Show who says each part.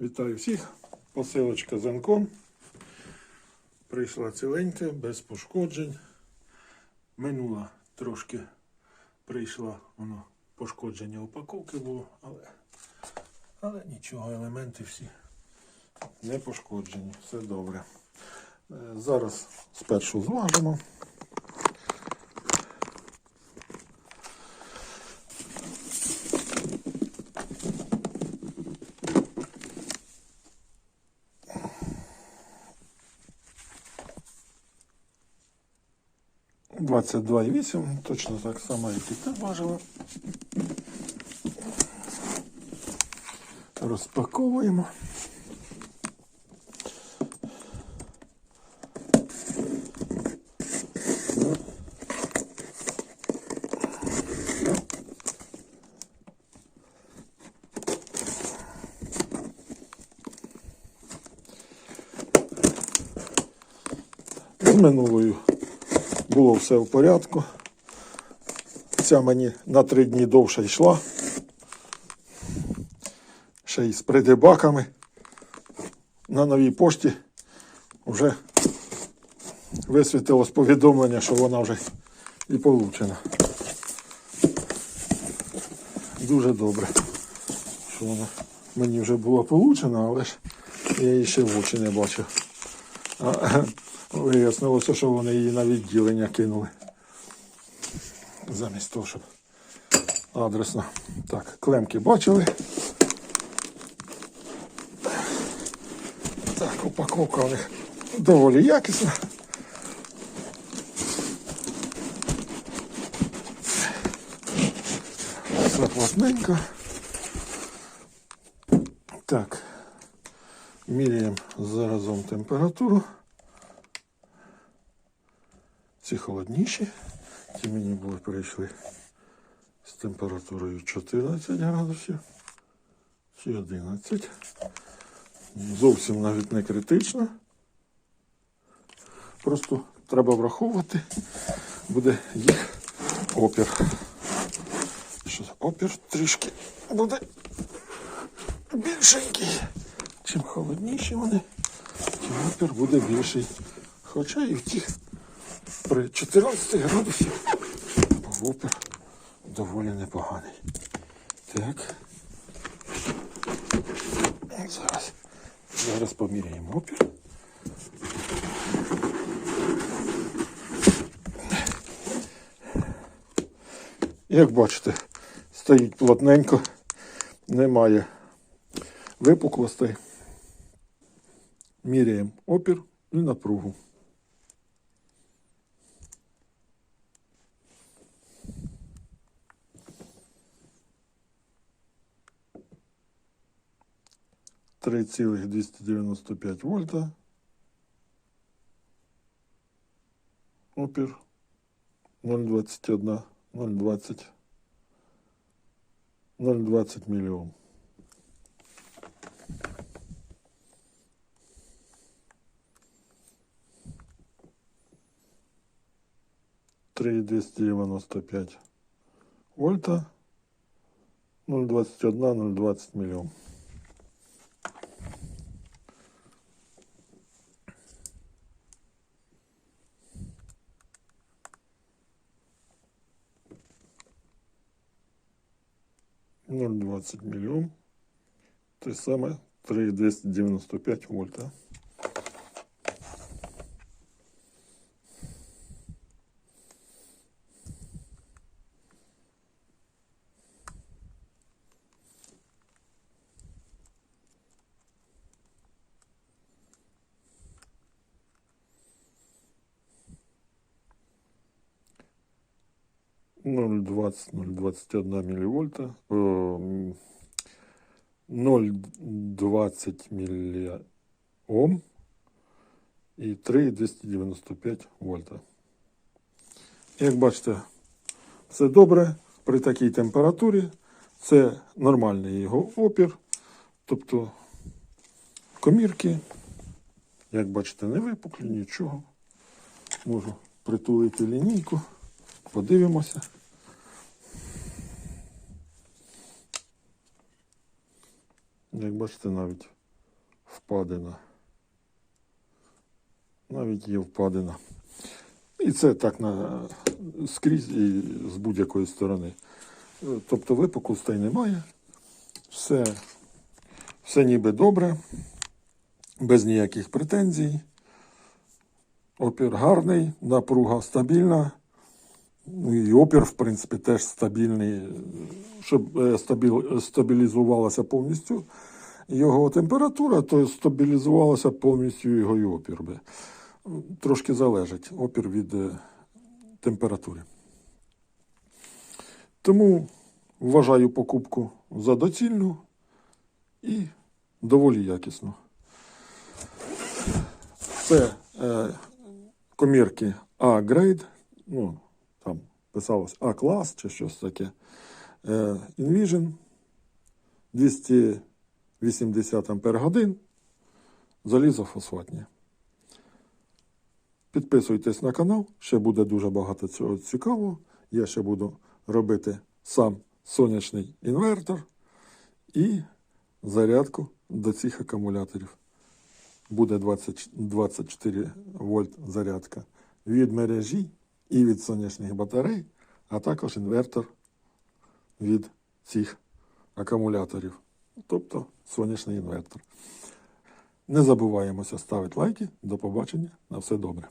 Speaker 1: Вітаю всіх. Посилочка з Анком. Прийшла ціленька, без пошкоджень. Минула трошки прийшла воно пошкодження упаковки було, але, але нічого, елементи всі не пошкоджені. Все добре. Е, Зараз спершу зважимо. Двадцять два і вісім, точно так само, як і ти важила. Розпаковуємо. З минулою було все в порядку. Ця мені на три дні довше йшла. Ще й з придибаками. На новій пошті вже висвітилось повідомлення, що вона вже і получена. Дуже добре, що вона мені вже була получена, але ж я її ще в очі не бачив. Вияснилося, що вони її на відділення кинули. Замість того, щоб адресно. Так, клемки бачили. Так, упаковка у них доволі якісна. Все плотненько. Так, міряємо заразом температуру. Ці холодніші. Ті мені були перейшли з температурою 14 градусів. Ці 11. Зовсім навіть не критично. Просто треба враховувати, буде їх опір. Що опір трішки буде більшенький. Чим холодніші вони, тим опір буде більший. Хоча і в тих при 14 градусів був опір доволі непоганий. Так. Зараз. Зараз поміряємо опір. Як бачите, стоїть плотненько, немає випуклостей. Міряємо опір і напругу. Три цілих 295 вольта. Опір 0,21, 0,20, 0,20 мільйон. Три 295 вольта, 0,21, 0,20 мільйон. Ноль двадцать миллион. Те саме 3,295 вольта. Ноль двадцать, ноль двадцать одна милливольта. Э, м, Ноль двадцать миллиом і 3,295 вольта. Як бачите, все добре при такій температурі. Це нормальний його опір. Тобто комірки, як бачите, не випуклі, нічого. Можу притулити лінійку. Подивимося. Як бачите, навіть впадина. Навіть є впадина. І це так на скрізь і з будь-якої сторони. Тобто випуклостей немає. Все, все ніби добре, без ніяких претензій. Опір гарний, напруга стабільна. Ну і опір, в принципі, теж стабільний, щоб е, стабіл- стабілізувалася повністю його температура, то стабілізувалася повністю його і опір. Трошки залежить опір від е, температури. Тому вважаю покупку за доцільну і доволі якісну. Це е, комірки А-грейд, ну, писалось А-клас чи щось таке. Е, Invision 280 Ампер годин, залізофосфатні. Підписуйтесь на канал, ще буде дуже багато цього цікавого. Я ще буду робити сам сонячний інвертор і зарядку до цих акумуляторів. Буде 20, 24 вольт зарядка від мережі і від сонячних батарей, а також інвертор від цих акумуляторів, тобто сонячний інвертор. Не забуваємося ставити лайки. До побачення. На все добре.